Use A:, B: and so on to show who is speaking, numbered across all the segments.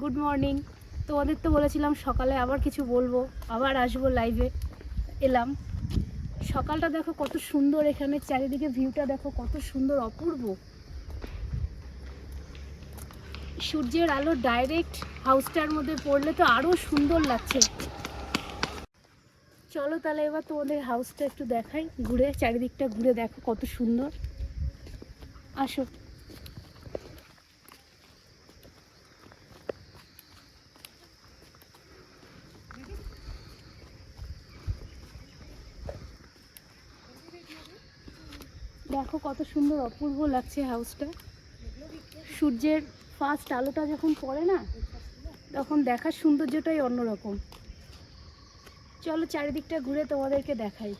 A: Good morning তোমাদের তো বলেছিলাম সকালে আবার কিছু বলব, আবার আসব লাইভে এলাম। সকালটা দেখো কত সুন্দর এখানে, চারিদিকে ভিউটা দেখো কত সুন্দর, অপূর্ব। সূর্যের আলো ডাইরেক্ট হাউসটার মধ্যে পড়লে তো আরও সুন্দর লাগছে। চলো তাহলে এবার তোমাদের হাউসটা একটু দেখাই, ঘুরে, চারিদিকটা ঘুরে দেখো কত সুন্দর। আসো। দেখো কত সুন্দর অপূর্ব লাগছে হাউসটা। সূর্যের ফার্স্ট আলোটা যখন পড়ে না, তখন দেখার সৌন্দর্যটাই অন্যরকম। চলো চারিদিকটা ঘুরে তোমাদেরকে দেখাই।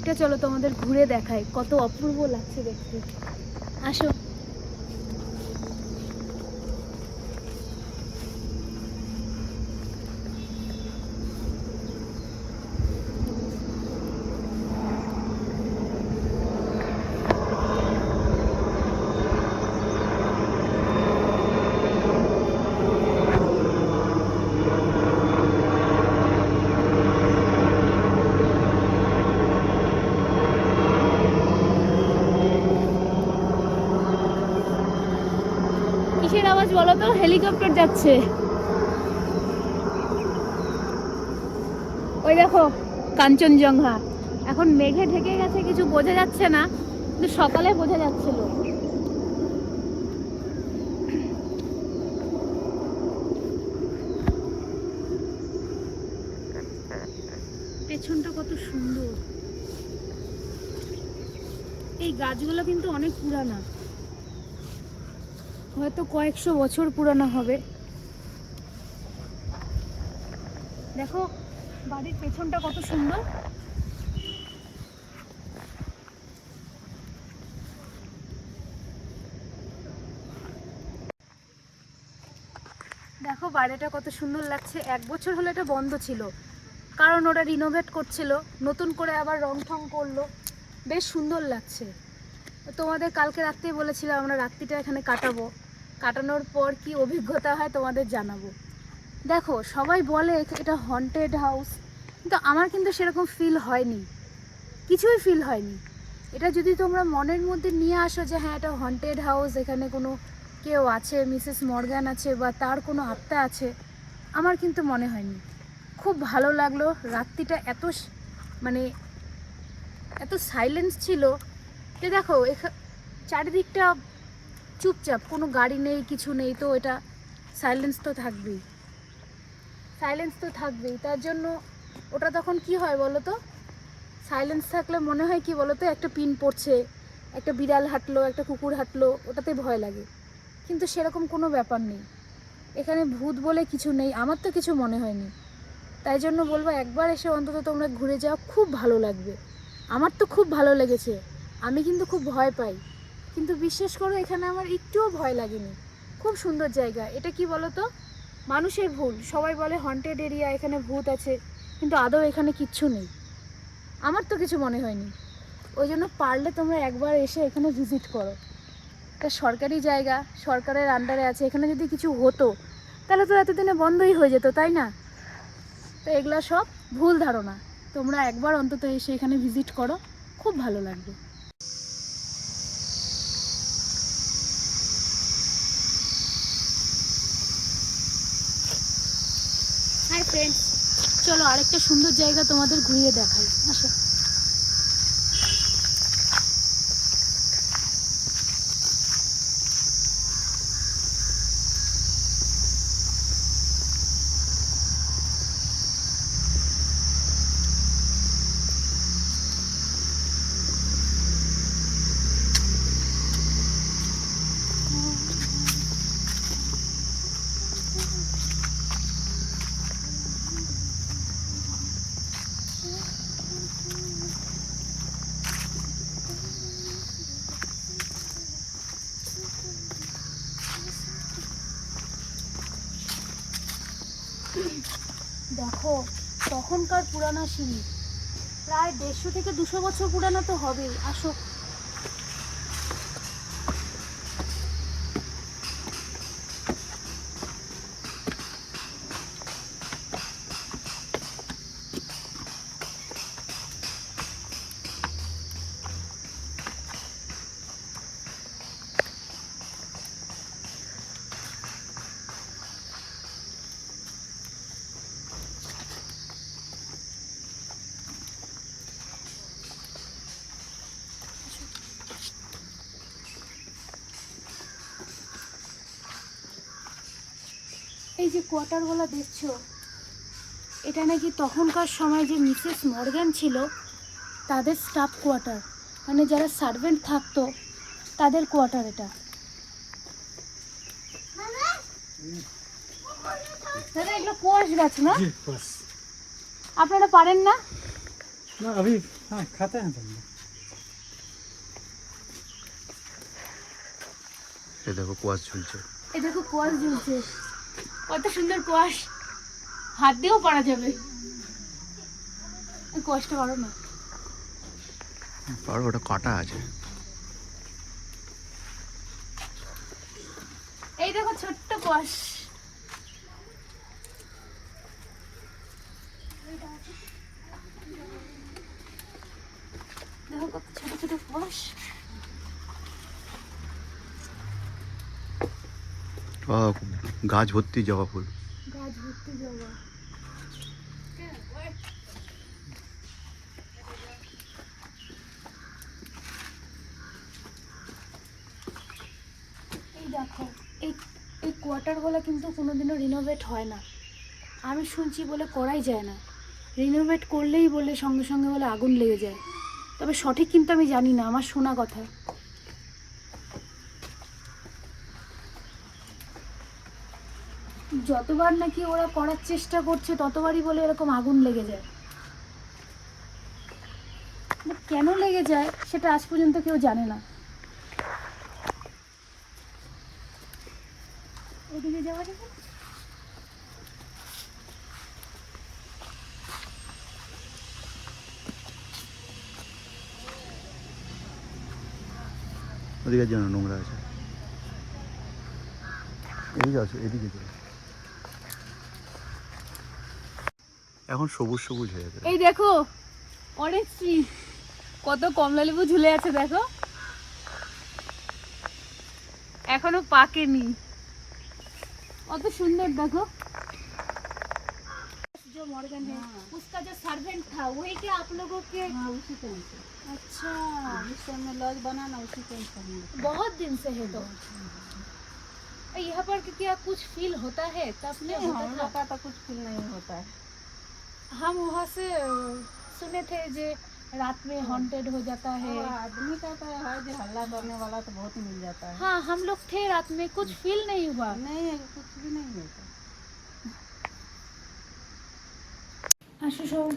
A: চারিদিকটা চলো তোমাদের ঘুরে দেখায় কত অপূর্ব লাগছে দেখতে। আসো। কিসের আওয়াজ বলো তো? হেলিকপ্টার যাচ্ছে। ওই দেখো, কাঞ্চনজঙ্ঘা। এখন মেঘে ঢেকে গেছে, কিছু বোঝা যাচ্ছে না, কিন্তু সকালে বোঝা যাচ্ছিল। পেছনটা কত সুন্দর। এই গাছগুলো কিন্তু অনেক পুরানা। হয়তো কয়েকশো বছর পুরানো হবে। দেখো, বাড়ির পেছনটা কত সুন্দর। দেখো, বাড়িটা কত সুন্দর লাগছে। এক বছর হলে এটা বন্ধ ছিল। কারণ ওরা রিনোভেট করছিল, নতুন করে আবার রং ঠং করল। বেশ সুন্দর লাগছে। তোমাদের কালকে রাত্রেই বলেছিলাম আমরা রাত্রিটা এখানে কাটাবো। কাটানোর পর কি অভিজ্ঞতা হয় তোমাদের জানাব। দেখো, সবাই বলে এটা হন্টেড হাউস কিন্তু আমার কিন্তু সেরকম ফিল হয়নি। কিছুই ফিল হয়নি। এটা যদি তোমরা মনের মধ্যে নিয়ে আসো যে হ্যাঁ এটা হন্টেড হাউস এখানে কোনো কেউ আছে মিসেস মর্গ্যান আছে বা তার কোনো আত্মা আছে, আমার কিন্তু মনে হয়নি। খুব ভালো লাগল, রাত্রিটা এত মানে এত সাইলেন্স ছিল যে দেখো, এখা- চারিদিকটা চুপচাপ, কোনো গাড়ি নেই, কিছু নেই, তো এটা সাইলেন্স তো থাকবেই। সাইলেন্স তো থাকবেই, তার জন্য ওটা তখন কি হয় বলো তো? সাইলেন্স থাকলে মনে হয় কি বলো তো, একটা পিন পড়ছে, একটা বিড়াল হাঁটলো, একটা কুকুর হাঁটলো, ওটাতে ভয় লাগে। কিন্তু সেরকম কোনো ব্যাপার নেই। এখানে ভূত বলে কিছু নেই, আমার তো কিছু মনে হয়নি। তাই জন্য বলব, একবার এসে অন্তত তোমরা ঘুরে যাও, খুব ভালো লাগবে। আমার তো খুব ভালো লেগেছে। আমি কিন্তু খুব ভয় পাই। কিন্তু বিশ্বাস করো, এখানে আমার একটুও ভয় লাগেনি। খুব সুন্দর জায়গা। এটা কি বলো তো মানুষের ভুল। সবাই বলে হন্টেড এরিয়া এখানে ভূত আছে। কিন্তু আদৌ এখানে কিচ্ছু নেই। আমার তো কিছু মনে হয়নি। ওই জন্য পারলে তোমরা একবার এসে এখানে ভিজিট করো। এটা সরকারি জায়গা, সরকারের আন্ডারে আছে। এখানে যদি কিছু হতো, তাহলে তো এতদিনে বন্ধই হয়ে যেত, তাই না? তো এগুলো সব ভুল ধারণা। তোমরা একবার অন্তত এসে এখানে ভিজিট করো। খুব ভালো লাগবে। ফ্রেন্ডস চলো আরেকটা সুন্দর জায়গা তোমাদের ঘুরিয়ে দেখাই। আসো। দেখো তখনকার পুরানা সিঁড়ি। প্রায় দেড়শো থেকে দুশো বছর পুরানো তো হবেই আসো। এই যে কোয়ার্টারওয়ালা দেখছ এটা নাকি তখনকার সময় যে মিসেস মর্গ্যান ছিল তাদের স্টাফ কোয়ার্টার। মানে যারা সার্ভেন্ট থাকতো তাদের কোয়ার্টার এটা। না? আপনারা পারেন না?
B: দেখো কোয়াশ ঝুলছে।
A: এ দেখো কোয়াশ ঝুলছে। কত সুন্দর কোয়াশ। হাত দিয়েও পারা যাবে। কোয়াশটা পারো না।
B: আর ওটা কটা আছে?
A: এই দেখো ছোট্ট কোয়াশ দেখো কত ছোট ছোট কোয়াশ
B: আহ, গাছ ভর্তি জবা ফুল।
A: গাছ ভর্তি জবা। দেখো, এই এই কোয়ার্টারগুলো কিন্তু কোনোদিনও রিনোভেট হয় না। আমি শুনছি বলে করাই যায় না। রিনোভেট করলেই বলে সঙ্গে সঙ্গে বলে আগুন লেগে যায়। তবে সঠিক কিন্তু আমি জানি না, আমার শোনা কথা। যতবার নাকি ওরা করার চেষ্টা করছে, ততবারই বলে এরকম আগুন লেগে যায়। কেন লেগে যায় সেটা আজ পর্যন্ত কেউ জানে না। ওদিকে যাওয়া যাবে?
B: ওদিকে যেন নোংরা আছে। এদিকে আছে, এদিকে চলো। এখন সবুজ সবুজ হয়ে যাবে
A: এই দেখো অনেক ট্রি কত কমলা লেবু ঝুলে আছে দেখো এখনো পাকেনি কত সুন্দর দেখো जो मॉर्गन है उसका जो सर्वेंट था वही क्या आप लोगों के
C: हाँ उसी टाइम से
A: अच्छा
C: जिस टाइम में लॉज बना ना उसी टाइम से हम लोग
A: बहुत दिन से है तो यहाँ पर क्या कुछ फील होता है तब में
C: नहीं हम
A: होता
C: लोग
A: था
C: का तो कुछ फील नहीं होता है
A: हम वहाँ से अ, सुने थे जे रात में हॉन्टेड हो जाता है
C: और आदमी का तो है जो हल्ला करने वाला तो बहुत मिल जाता है
A: हाँ हम लोग थे रात में कुछ फील नहीं हुआ
C: नहीं कुछ भी नहीं होता
A: আসো সব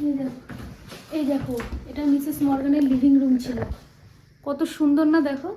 A: এই দেখো এই দেখো এটা মিসেস মর্গানের লিভিং রুম ছিল কত সুন্দর না দেখো